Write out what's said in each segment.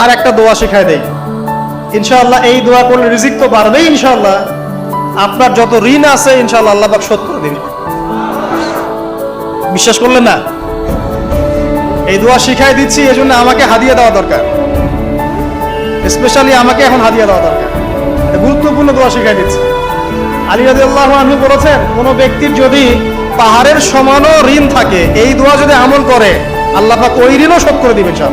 আর একটা দোয়া শেখায় দেই। ইনশাআল্লাহ এই দোয়া করলে রিজিক তো বাড়বেই ইনশাআল্লাহ। আপনার যত ঋণ আছে ইনশাআল্লাহ আল্লাহ শোধ করে দিন। বিশ্বাস করলেন না? এই দোয়া শিখাই দিচ্ছি, এজন্য আমাকে হাদিয়া দেওয়া দরকার। স্পেশালি আমাকে এখন হাদিয়া দেওয়া দরকার। গুরুত্বপূর্ণ দোয়া শিখাই দিচ্ছি। আলী রাদিয়াল্লাহু আনহু বলেছেন, কোন ব্যক্তির যদি পাহাড়ের সমানও ঋণ থাকে, এই দোয়া যদি আমল করে, আল্লাহ পাক ওই ঋণও শোধ করে দিবেন সব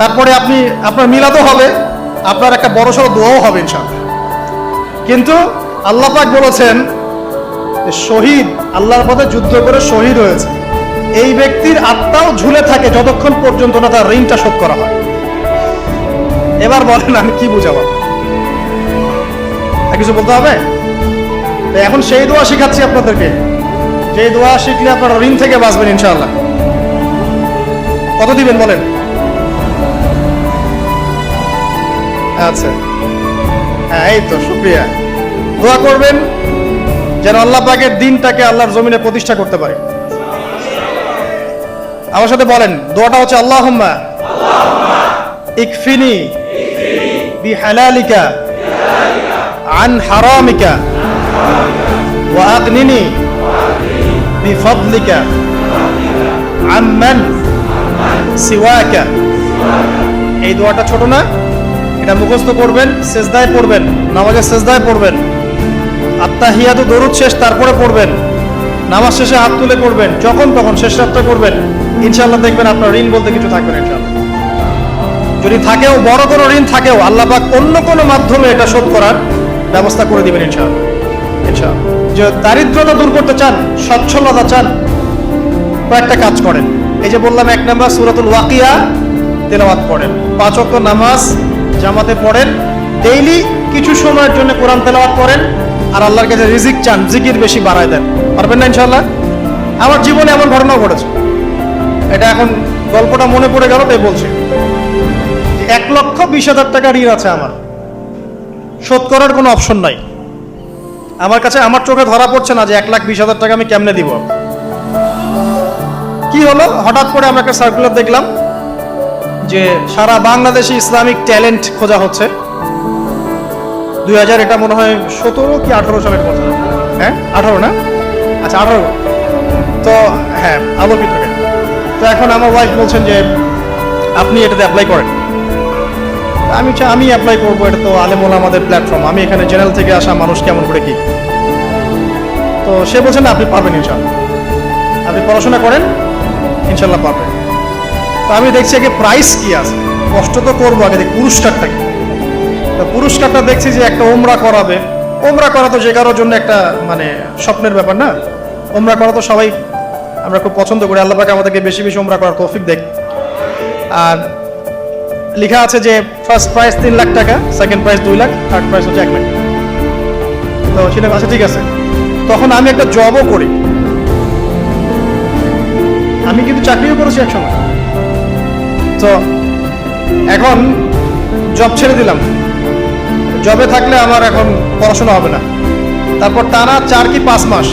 তারপরে আপনি, আপনার মিলাদও হবে, আপনার একটা বড় সড়ো দোয়াও হবে ইনশাআল্লাহ। কিন্তু আল্লাহ পাক বলেছেন শহীদ, আল্লাহর পথে যুদ্ধ করে শহীদ হয়েছে। এই ব্যক্তির আত্মাও ঝুলে থাকে যতক্ষণ পর্যন্ত না তার ঋণটা শোধ করা হয়। এবার বলেন, আমি কি বুঝাবো? কিছু বলতে হবে? এখন সেই দোয়া শিখাচ্ছি আপনাদেরকে। যে দোয়া শিখলে আপনারা ঋণ থেকে বাঁচবেন ইনশাআল্লাহ। কত দিবেন বলেন? আচ্ছা হ্যাঁ এই তো শুক্রিয়া দোয়া করবেন যেন আল্লাহ পাকের দিনটাকে আল্লাহর জমিনে প্রতিষ্ঠা করতে পারে আমার সাথে বলেন দোয়াটা হচ্ছে আল্লাহ ইকফিনি বিহালালিকা عن حرامك وأغنني بفضلك عمن سواك এই দোয়াটা ছোট না এটা মুখস্থ করবেন সেজদায় পড়বেন, নামাজের সেজদায় পড়বেন। আত্মাহিয়াত দরুদ শেষ, তারপরে পড়বেন। নামাজ শেষে হাত তুলে করবেন যখন তখন শেষ রাতটা করবেন ইনশাল্লাহ দেখবেন আপনার ঋণ বলতে কিছু থাকবে না যদি থাকেও, বড় কোনো ঋণ থাকেও, আল্লাহ পাক অন্য কোনো মাধ্যমে এটা শোধ করার ব্যবস্থা করে দিবেন ইনশাআল্লাহ। ইনশাআল্লাহ। যে দারিদ্রতা দূর করতে চান সচ্ছলতা চান, কয়েকটা কাজ করেন। এই যে বললাম, এক নাম্বার সুরাতুল ওয়াকিয়া তেলাওয়াত পড়েন পাঁচ নামাজ জামাতে পড়েন। ডেইলি কিছু সময়ের জন্য কোরআন তেলাওয়াত করেন। আর আল্লাহর কাছে রিজিক চান, জিকির বেশি বাড়ায় দেন। পারবেন না ইনশাআল্লাহ? আমার জীবনে এমন ঘটনাও ঘটেছে। এটা এখন গল্পটা মনে পড়ে গেল, তাই বলছি। এক লক্ষ বিশ হাজার টাকা ঋণ আছে আমার। শোধ করার কোনো অপশন নাই। আমার কাছে আমার চোখে ধরা পড়ছে না যে এক লাখ বিশ হাজার টাকা আমি কেমনে দিব? কি হলো? হঠাৎ করে আমরা একটা সার্কুলার দেখলাম। যে সারা বাংলাদেশে ইসলামিক ট্যালেন্ট খোঁজা হচ্ছে। দুই হাজার এটা মনে হয় সতেরো কি আঠারো সালের কথা। হ্যাঁ? আঠারো না? আচ্ছা আঠারো। তো হ্যাঁ আলোকিত তো এখন আমার ওয়াইফ বলছেন যে আপনি এটাতে অ্যাপ্লাই করেন। আমি আমি অ্যাপ্লাই করব, এটা তো আলেমোলা আমাদের প্ল্যাটফর্ম আমি এখানে জেনারেল থেকে আসা মানুষ, কেমন করে কি? তো সে বলছেন আপনি পারবেন ইনশাল্লাহ আপনি পড়াশোনা করেন ইনশাল্লাহ পারবেন। তো আমি দেখছি আগে প্রাইস কি আছে? কষ্ট তো করব আগে পুরস্কারটা কি? তো পুরস্কারটা দেখছি যে একটা ওমরা করাবে। ওমরা করা তো যে কারোর জন্য একটা মানে স্বপ্নের ব্যাপার না? ওমরা করা তো সবাই, আমরা খুব পছন্দ করি। আল্লাহ পাকে আমাদেরকে বেশি বেশি ওমরা করার তৌফিক দেখ। আর লেখা আছে যে ফার্স্ট প্রাইস তিন লাখ টাকা সেকেন্ড প্রাইস দুই লাখ থার্ড প্রাইস হচ্ছে এক লাখ তো সেটা আচ্ছা ঠিক আছে। তখন আমি একটা জবও করি। আমি কিন্তু চাকরিও করেছি একসময়। তো এখন জব ছেড়ে দিলাম। জবে থাকলে আমার এখন পড়াশোনা হবে না। তারপর টানা চার কি পাঁচ মাস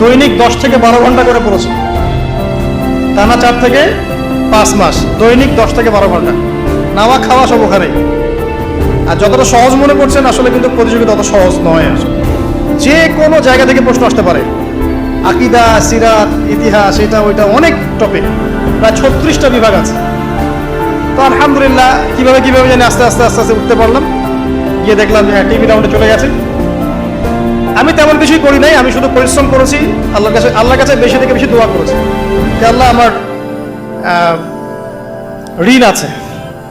দৈনিক দশ থেকে বারো ঘণ্টা করে পড়েছি। টানা চার থেকে পাঁচ মাস দৈনিক দশ থেকে বারো ঘণ্টা। নাওয়া খাওয়া সব ওখানে আর যতটা সহজ মনে করছেন আসলে কিন্তু প্রতিযোগিতা অত সহজ নয় আসলে যে কোনো জায়গা থেকে প্রশ্ন আসতে পারে। আকিদা, সিরাত, ইতিহাস, এটা, ওইটা অনেক টপিক প্রায় ছত্রিশটা বিভাগ আছে। তো আলহামদুলিল্লাহ, কীভাবে কীভাবে জানি আস্তে আস্তে আস্তে আস্তে উঠতে পারলাম। গিয়ে দেখলাম যে হ্যাঁ টিভি রাউন্ডে চলে গেছে। আমি তেমন কিছুই করি নাই, আমি শুধু পরিশ্রম করেছি, আল্লাহর কাছে আল্লাহর কাছে বেশি থেকে বেশি দোয়া করেছি। যে আল্লাহ আমার ঋণ আছে।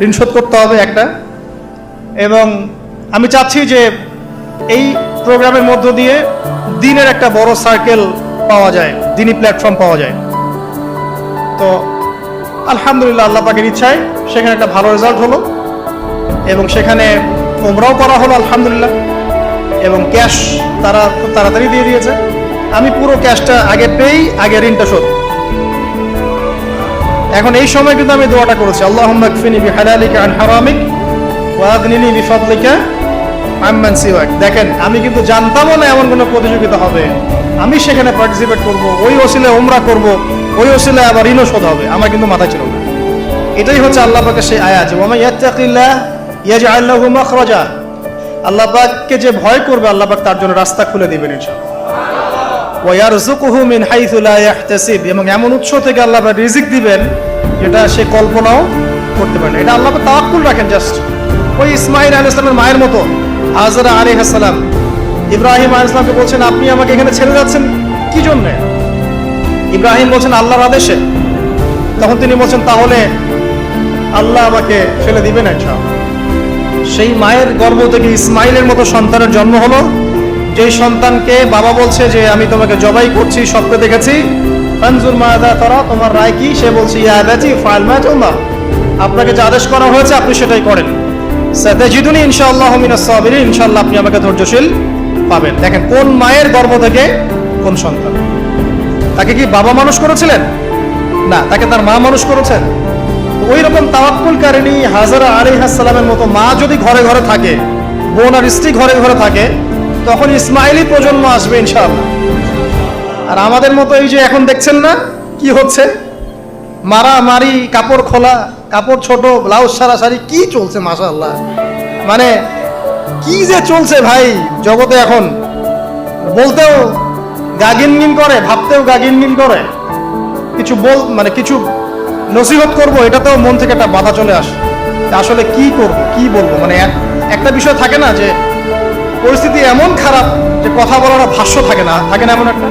ঋণ শোধ করতে হবে একটা। এবং আমি চাচ্ছি যে এই প্রোগ্রামের মধ্য দিয়ে দিনের একটা বড় সার্কেল পাওয়া যায়, দিনই প্ল্যাটফর্ম পাওয়া যায়। তো আলহামদুলিল্লাহ আল্লাহ পাকের ইচ্ছায় সেখানে একটা ভালো রেজাল্ট হলো এবং সেখানে ওমরাও করা হলো, আলহামদুলিল্লাহ। এবং ক্যাশ তারা খুব তাড়াতাড়ি দিয়ে দিয়েছে। আমি পুরো ক্যাশটা আগে পেয়েই আগে ঋণটা শোধ। এখন এই সময় কিন্তু আমি দোয়াটা করেছি আল্লাহ দেখেন, আমি কিন্তু জানতামও না এমন কোনো প্রতিযোগিতা হবে। আমি সেখানে পার্টিসিপেট করব, ওই ওসিলে ওমরা করব। ওই ওসিলে আবার ঋণও শোধ হবে, আমার কিন্তু মাথায় ছিল না। এটাই হচ্ছে আল্লাহ পাকের সেই আয়াত ওমা ইয়াত্তাকিল্লাহ ইয়াজআল লাহু মাখরাজা। আল্লাহ পাককে যে ভয় করবে, আল্লাহ পাক তার জন্য রাস্তা খুলে দিবেন, ইনশাআল্লাহ। ওয়ারজুকুহু মিন হাইথু লা ইয়াহতাসিব এবং এমন উৎস থেকে আল্লাহ পাক রিজিক দিবেন, যেটা সে কল্পনাও করতে পারে না। এটা আল্লাহ পাক তাওয়াক্কুল রাখেন জাস্ট ওই ইসমাইল আলাইহিস সালামের মায়ের মতো, হাজরা আলাইহিস সালাম। ইব্রাহিম আলাইহিস সালামকে বলছেন, আপনি আমাকে এখানে ছেড়ে যাচ্ছেন কি জন্য? ইব্রাহিম বলছেন আল্লাহর আদেশে। তখন তিনি বলছেন, তাহলে আল্লাহ আমাকে ফেলে দিবেন ইনশাআল্লাহ সেই মায়ের গর্ভ থেকে ইসমাইলের মতো সন্তানের জন্ম হলো। যেই সন্তানকে বাবা বলছে যে, আমি তোমাকে জবাই করছি, স্বপ্নে দেখেছি। ফানজুর মায়াদা তরা, তোমার রায় কি? সে বলছে ইয়াদাজি ফাইল মা তোমরা আপনাকে যে আদেশ করা হয়েছে, আপনি সেটাই করেন। সাতাজিদুনি ইনশাআল্লাহ মিনাস সাবিরিন। ইনশাআল্লাহ, আপনি আমাকে ধৈর্যশীল পাবেন। দেখেন, কোন মায়ের গর্ভ থেকে কোন সন্তান? তাকে কি বাবা মানুষ করেছিলেন? না, তাকে তার মা মানুষ করেছেন। ওই রকম তাওয়াক্কুল কারিনী হাজারা আলাইহাসসালামের মতো মা যদি ঘরে ঘরে থাকে, বোন আর স্ত্রী ঘরে ঘরে থাকে, তখন ইসমাইলি প্রজন্ম আসবে ইনশাআল্লাহ। আর আমাদের মতো এই যে এখন দেখছেন না, কি হচ্ছে? মারা মারি, কাপড় খোলা, কাপড় ছোট, ব্লাউজ সারা সারি, কি চলছে মাশাআল্লাহ? মানে কি যে চলছে ভাই, জগতে এখন। বলতেও গাগিনগিন করে, ভাবতেও গাগিনগিন করে। কিছু বল মানে কিছু নসিহত করব, এটাতেও মন থেকে একটা বাধা চলে আসে। আসলে কি করব, কি বলব? মানে এক- একটা বিষয় থাকে না যে, পরিস্থিতি এমন খারাপ যে কথা বলার ভাষ্য থাকে না থাকে না এমন একটা?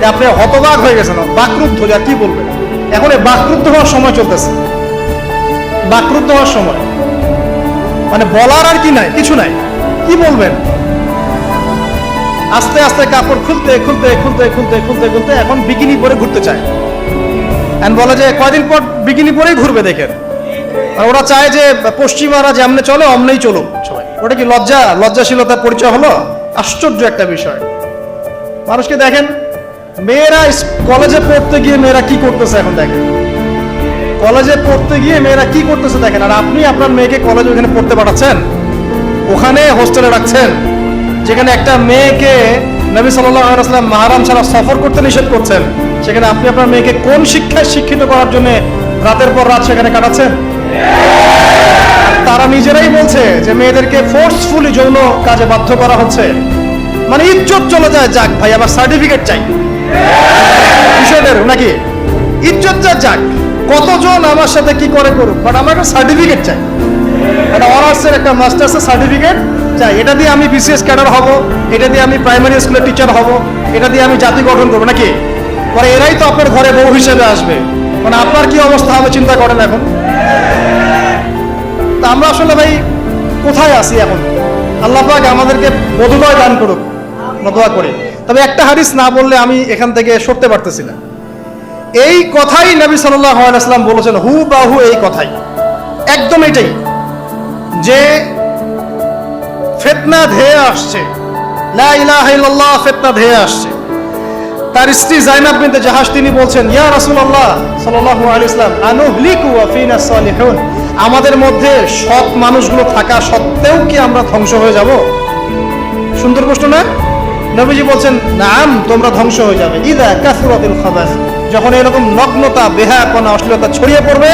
যে আপনি হতবাক হয়ে গেছেন, বাকরুদ্ধ, যা কি বলবেন এখন এই বাকরুদ্ধ হওয়ার সময় চলতেছে। বাকরুদ্ধ হওয়ার সময়। মানে বলার আর কি নাই, কিছু নাই। কি বলবেন? আস্তে আস্তে কাপড় খুলতে খুলতে খুলতে খুলতে খুলতে খুলতে এখন বিকিনি পরে ঘুরতে চায়। এন্ড বলে যে, কয়দিন পর বিকিনি পরেই ঘুরবে দেখেন। আর ওরা চায় যে, পশ্চিমারা যেমনে চলে, অমনেই চলুক সবাই। ওটা কি লজ্জা? লজ্জাশীলতার পরিচয় হলো? আশ্চর্য একটা বিষয়। মানুষকে দেখেন, মেয়েরা কলেজে পড়তে গিয়ে মেয়েরা কি করতেছে এখন দেখেন? কলেজে পড়তে গিয়ে মেয়েরা কি করতেছে দেখেন? আর আপনি আপনার মেয়েকে কলেজে ওখানে পড়তে পাঠাচ্ছেন? ওখানে হোস্টেলে রাখছেন? যেখানে একটা মেয়েকে নবী সাল্লাম মাহারাম ছাড়া সফর করতে নিষেধ করছেন, সেখানে আপনি আপনার মেয়েকে কোন শিক্ষায় শিক্ষিত করার জন্য রাতের পর রাত সেখানে কাটাচ্ছেন? তারা নিজেরাই বলছে যে মেয়েদেরকে ফোর্সফুলি যৌন কাজে বাধ্য করা হচ্ছে। মানে ইজ্জত চলে যায়, যাক ভাই, আবার সার্টিফিকেট চাই। বিষয়টার নাকি? ইজ্জত যা যাক, কতজন আমার সাথে কি করে করুক? বাট আমার একটা সার্টিফিকেট চাই একটা অনার্সের একটা মাস্টার্সের সার্টিফিকেট চাই। এটা দিয়ে আমি বিসিএস ক্যাডার হব, এটা দিয়ে আমি প্রাইমারি স্কুলের টিচার হব, এটা দিয়ে আমি জাতি গঠন করব। নাকি? পরে এরাই তো আপনার ঘরে বউ হিসেবে আসবে। মানে আপনার কি অবস্থা হবে চিন্তা করেন এখন? তা আমরা আসলে ভাই, কোথায় আছি এখন? আল্লাহ পাক আমাদেরকে বোধোদয় দান করুক দোয়া করি। তবে একটা হাদিস না বললে আমি এখান থেকে সরতে পারতেছি না। এই কথাই নবী সাল্লাল্লাহু আলাইহি সাল্লাম বলেছেন হু বাহু এই কথাই। একদম এটাই। যে ফেতনা ধেয়ে আসছে। লা ইলাহা ইল্লাল্লাহ ফেতনা ধেয়ে আসছে। তার স্ত্রী জাইনাব বিনতে জাহাজ তিনি বলছেন, ইয়া রাসূলুল্লাহ সাল্লাল্লাহু আলাইহি সাল্লাম আনুহলিকু ওয়া ফিনা সালিহুন? আমাদের মধ্যে সৎ মানুষগুলো থাকা সত্ত্বেও কি আমরা ধ্বংস হয়ে যাব? সুন্দর প্রশ্ন না? নবীজি বলছেন, নাম, তোমরা ধ্বংস হয়ে যাবে। ইদা কাসুরাতিল খাবাস, যখন এরকম নগ্নতা, বেহায়াপনা, অশ্লীলতা ছড়িয়ে পড়বে,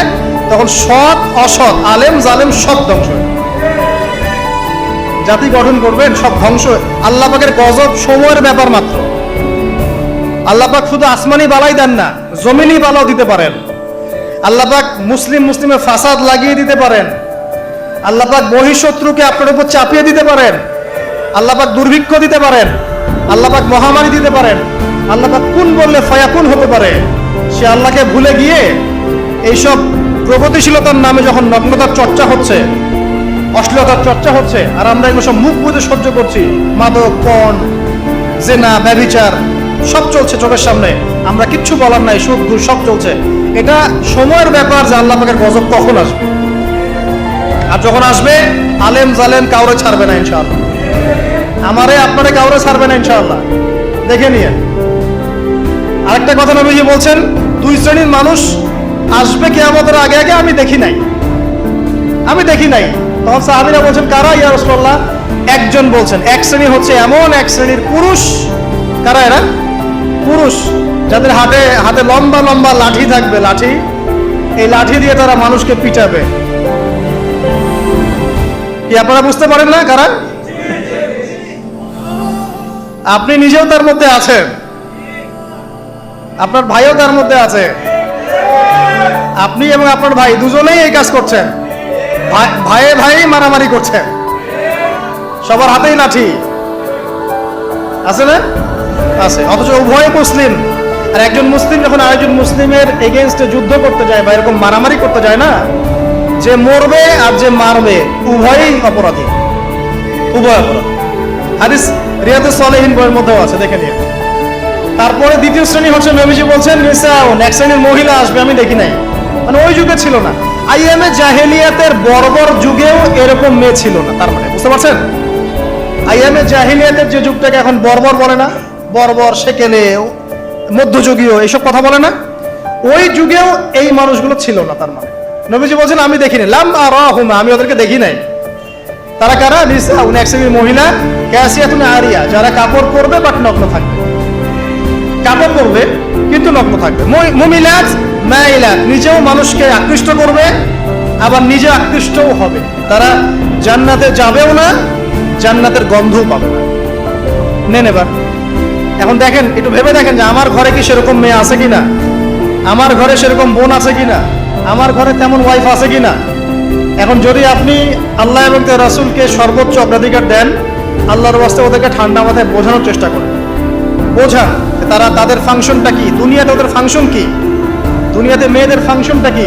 তখন সৎ, অসৎ, আলেম, জালেম সব ধ্বংস হয়ে। জাতি গঠন করবেন, সব ধ্বংস আল্লাহ পাকের গজব সময়ের ব্যাপার মাত্র। আল্লাহ পাক শুধু আসমানি বালাই দেন না, জমিনি বালাও দিতে পারেন। আল্লাহ পাক মুসলিম মুসলিমের ফাসাদ লাগিয়ে দিতে পারেন। আল্লাহ পাক বহিঃশত্রুকে আপনার উপর চাপিয়ে দিতে পারেন। আল্লাহ পাক দুর্ভিক্ষ দিতে পারেন। আল্লাহ পাক মহামারী দিতে পারেন। আল্লাহ পাক কোন বললে ফয়াকুন হতে পারে? সে আল্লাহকে ভুলে গিয়ে এইসব প্রগতিশীলতার নামে যখন নগ্নতার চর্চা হচ্ছে অশ্লীলতার চর্চা হচ্ছে, আর আমরা এগুলো সব মুখ বুঝে সহ্য করছি। মাদক, পণ, জেনা, ব্যভিচার, সব চলছে চোখের সামনে। আমরা কিচ্ছু বলার নাই, সুখ ঘুষ সব চলছে। এটা সময়ের ব্যাপার যে আল্লাহ পাকের গজব কখন আসবে? আর যখন আসবে, আলেম, জালেম কাউরে ছাড়বে না ইনশাআল্লাহ। আমারে আপনারে কাউরে ছাড়বে না ইনশাআল্লাহ। দেখে নিয়ে। আরেকটা কথা নবীজি বলছেন, দুই শ্রেণির মানুষ আসবে কেয়ামতের আগে আগে আমি দেখি নাই। আমি দেখি নাই। তখন সাহাবিরা বলছেন, কারা ইয়া রাসূলুল্লাহ? একজন বলছেন, এক শ্রেণি হচ্ছে এমন এক শ্রেণির পুরুষ। কারা এরা? পুরুষ। যাদের হাতে হাতে লম্বা লম্বা লাঠি থাকবে, লাঠি। এই লাঠি দিয়ে তারা মানুষকে পিটাবে। কি আপনারা বুঝতে পারেন না কারা? আপনি নিজেও তার মধ্যে আছেন। আপনার ভাইও তার মধ্যে আছে। আপনি এবং আপনার ভাই দুজনেই এই কাজ করছেন। ভাইয়ে ভাই মারামারি করছেন সবার হাতেই লাঠি। আছে না? আছে। অথচ উভয় মুসলিম। আর একজন মুসলিম যখন আরেকজন মুসলিমের এগেনস্টে যুদ্ধ করতে যায় বা এরকম মারামারি করতে যায় না, যে মরবে আর যে মারবে, উভয়ই অপরাধী। উভয় অপরাধী। হাদিস রিয়াদুস সালেহীন বইয়ের মধ্যেও আছে, দেখে নিয়ে তারপরে দ্বিতীয় শ্রেণি হচ্ছে নবীজি বলছেন এক শ্রেণির মহিলা আসবে, আমি দেখি নাই। মানে ওই যুগে ছিল না। আইএমএ জাহেলিয়াতের বর্বর যুগেও এরকম মেয়ে ছিল না, তার মানে বুঝতে পারছেন? আইএমএ জাহিলিয়াতের যে যুগটাকে এখন বর্বর বলে না, বর্বর মধ্যযুগীয় এইসব কথা বলে না, ওই যুগেও এই মানুষগুলো ছিল না, তার মানে। নবীজি বলছেন, আমি দেখিনি। লাম আর আমি ওদেরকে দেখি নাই। তারা কারা? নিসা উনি মহিলা, ক্যাসিয়াতুন আরিয়া, যারা কাপড় পরবে বাট নগ্ন থাকবে। কাপড় পরবে কিন্তু নগ্ন থাকবে। ম- মুমিলাত মাইলাত নিজেও মানুষকে আকৃষ্ট করবে, আবার নিজে আকৃষ্টও হবে। তারা জান্নাতে যাবেও না, জান্নাতের গন্ধও পাবে না। নেন এবার। এখন দেখেন, একটু ভেবে দেখেন যে আমার ঘরে কি সেরকম মেয়ে আছে কিনা? আমার ঘরে সেরকম বোন আছে কিনা? আমার ঘরে তেমন ওয়াইফ আছে কিনা? এখন যদি আপনি আল্লাহ এবং তার রাসূলকে সর্বোচ্চ অগ্রাধিকার দেন, আল্লাহর বাস্তে ওদেরকে ঠান্ডা মাথায় বোঝানোর চেষ্টা করেন। বোঝান। তারা তাদের ফাংশনটা কি? দুনিয়াতে ওদের ফাংশন কি? দুনিয়াতে মেয়েদের ফাংশনটা কি?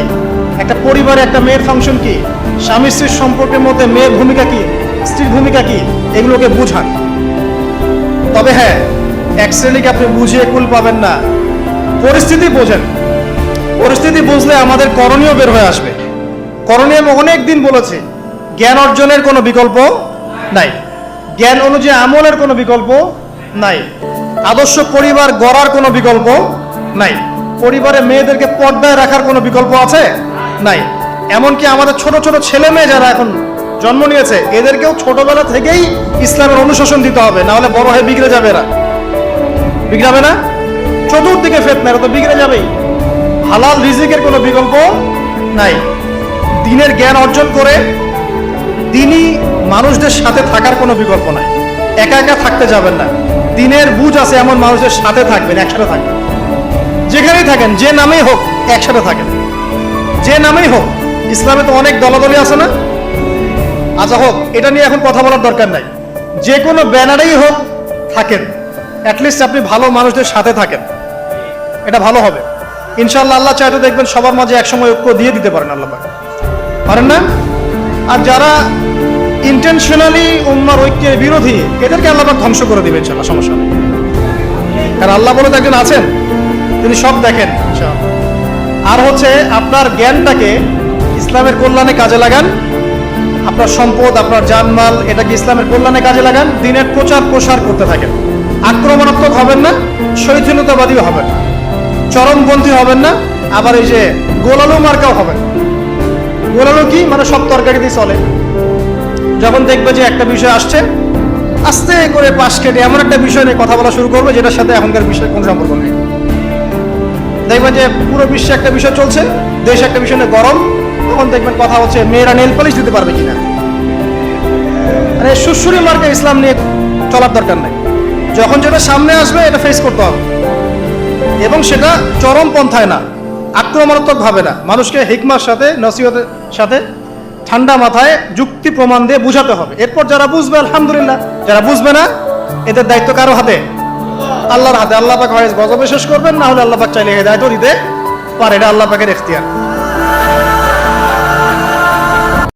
একটা পরিবারে একটা মেয়ের ফাংশন কি? স্বামী স্ত্রীর সম্পর্কের মধ্যে মেয়ের ভূমিকা কি? স্ত্রীর ভূমিকা কি? এগুলোকে বুঝান। তবে হ্যাঁ এক শ্রেণীকে আপনি বুঝিয়ে কুল পাবেন না। পরিস্থিতি বোঝেন। পরিস্থিতি বুঝলে আমাদের করণীয় বের হয়ে আসবে। করণীয় আমি অনেক দিন বলেছি, জ্ঞান অর্জনের কোনো বিকল্প নাই। জ্ঞান অনুযায়ী আমলের কোনো বিকল্প নাই। আদর্শ পরিবার গড়ার কোনো বিকল্প নাই। পরিবারে মেয়েদেরকে পর্দায় রাখার কোনো বিকল্প আছে? নাই। এমনকি আমাদের ছোট ছোট ছেলে মেয়ে যারা এখন জন্ম নিয়েছে, এদেরকেও ছোটবেলা থেকেই ইসলামের অনুশাসন দিতে হবে, না হলে বড় হয়ে বিগড়ে যাবে এরা। বিগড়াবে না? চতুর্দিকে ফেতনা, এরা তো বিগড়ে যাবেই। হালাল রিজিকের কোনো বিকল্প নাই। দিনের জ্ঞান অর্জন করে দিনই মানুষদের সাথে থাকার কোনো বিকল্প নাই। একা একা থাকতে যাবেন না। দিনের বুঝ আছে, এমন মানুষের সাথে থাকবেন, একসাথে থাকবেন। যেখানেই থাকেন, যে নামেই হোক, একসাথে থাকেন। যে নামেই হোক, ইসলামে তো অনেক দলাদলি আছে না? আচ্ছা হোক, এটা নিয়ে এখন কথা বলার দরকার নাই। যে কোনো ব্যানারেই হোক, থাকেন। অ্যাটলিস্ট আপনি ভালো মানুষদের সাথে থাকেন। এটা ভালো হবে। ইনশাল্লাহ আল্লাহ চাইতে দেখবেন সবার মাঝে একসময় ঐক্য দিয়ে দিতে পারেন আল্লাহ। পারেন না? আর যারা ইন্টেনশনালি উম্মার ঐক্যের বিরোধী, এদেরকে আল্লাহ ধ্বংস করে দিবেন ইনশাল্লাহ সমস্যা নেই কারণ আল্লাহ বলে একজন আছেন, তিনি সব দেখেন আর হচ্ছে আপনার জ্ঞানটাকে ইসলামের কল্যাণে কাজে লাগান, আপনার সম্পদ, আপনার জানমাল, এটাকে ইসলামের কল্যাণে কাজে লাগান, দিনের প্রচার প্রসার করতে থাকেন আক্রমণাত্মক হবেন না শৈথিলতাবাদীও হবেন। চরমপন্থী হবেন না, আবার এই যে গোলালু মার্কাও হবেন। গোলালো কি মানে সব তরকারিতেই চলে যখন দেখবে যে একটা বিষয় আসছে, আস্তে করে পাশ কেটে এমন একটা বিষয় নিয়ে কথা বলা শুরু করবে, যেটার সাথে এখনকার বিষয় কোনো সম্পর্ক নেই। দেখবেন যে পুরো বিশ্বে একটা বিষয় চলছে, দেশে একটা বিষয় নিয়ে গরম, তখন দেখবেন কথা হচ্ছে, মেয়েরা নেল পালিশ দিতে পারবে কিনা? মানে সুশ্রী মার্কে ইসলাম নিয়ে চলার দরকার নেই। যখন যেটা সামনে আসবে, এটা ফেস করতে হবে। এবং সেটা চরম পন্থায় না, আক্রমণাত্মক ভাবে না। মানুষকে হিকমার সাথে, নসিহতের সাথে ঠান্ডা মাথায় যুক্তি প্রমাণ দিয়ে বুঝাতে হবে। এরপর যারা বুঝবে, আলহামদুলিল্লাহ। যারা বুঝবে না, এদের দায়িত্ব কারও হাতে? আল্লাহর হাতে। আল্লাহ পাক হয় গজবে শেষ করবেন, না হলে আল্লাহ পাক চাইলে দায়িত্ব দিতে পারে এটা আল্লাহ পাকের এখতিয়ার।